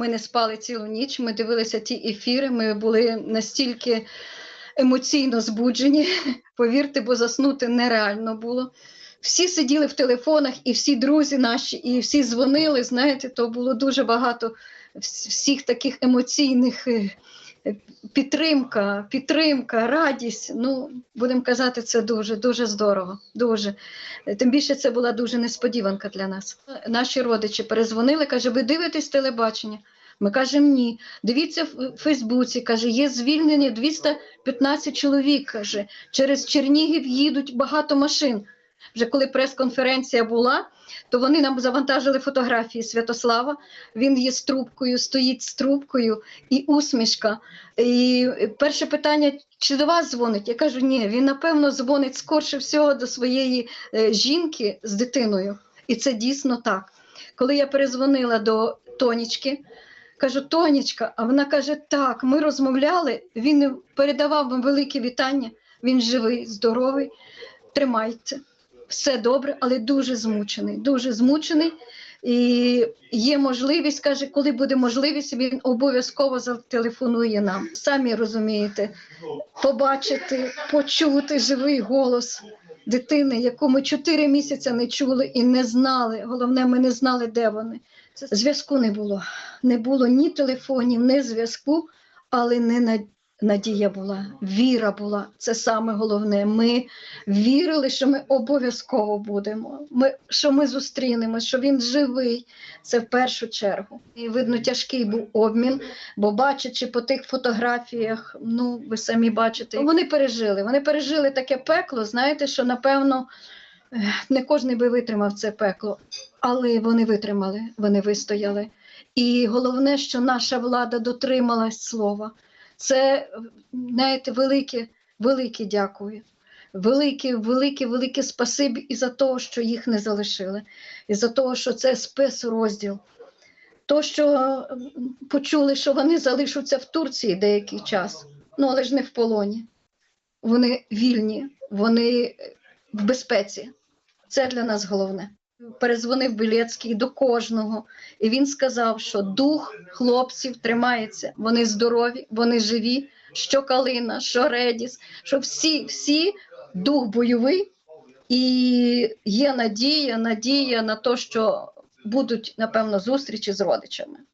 Ми не спали цілу ніч, ми дивилися ті ефіри, ми були настільки емоційно збуджені. Повірте, бо заснути нереально було. Всі сиділи в телефонах, і всі друзі наші, і всі дзвонили. Знаєте, то було дуже багато всіх таких емоційних е, підтримка, підтримка, радість. Ну, будемо казати, це дуже, дуже здорово. Дуже. Е, Тим більше це була дуже несподіванка для нас. Наші родичі перезвонили, каже, ви дивитесь телебачення? Ми кажемо ні. Дивіться в Фейсбуці, каже, є звільнені 215 чоловік. каже, через Чернігів їдуть багато машин. Вже коли прес-конференція була, то вони нам завантажили фотографії Святослава. Він є з трубкою, стоїть з трубкою і усмішка. І перше питання: чи до вас дзвонить? Я кажу, ні, він напевно дзвонить скорше всього до своєї е, жінки з дитиною. І це дійсно так. Коли я перезвонила до Тонічки, кажу, Тонічка, а вона каже: так, ми розмовляли, він передавав вам велике вітання, він живий, здоровий, тримайте. Все добре, але дуже змучений, дуже змучений. І є можливість, каже, коли буде можливість, він обов'язково зателефонує нам. Самі розумієте, побачити, почути живий голос дитини, яку ми чотири місяці не чули і не знали. Головне, ми не знали, де вони. Зв'язку не було. Не було ні телефонів, ні зв'язку, але не на- надія була, віра була. Це саме головне. Ми вірили, що ми обов'язково будемо. Ми, що ми зустрінемось, що він живий. Це в першу чергу. І видно, тяжкий був обмін, бо бачачи по тих фотографіях, ну ви самі бачите, вони пережили. Вони пережили таке пекло. Знаєте, що напевно не кожен би витримав це пекло, але вони витримали, вони вистояли. І головне, що наша влада дотрималась слова. Це, знаєте, велике, велике дякую. Велике, велике, велике спасибі і за те, що їх не залишили, і за те, що це спецрозділ. То, що почули, що вони залишаться в Турції деякий час, ну але ж не в полоні. Вони вільні, вони в безпеці. Це для нас головне. Перезвонив Білецький до кожного, і він сказав, що дух хлопців тримається, вони здорові, вони живі, що Калина, що Редіс, що всі, всі дух бойовий, і є надія, надія на те, що будуть, напевно, зустрічі з родичами.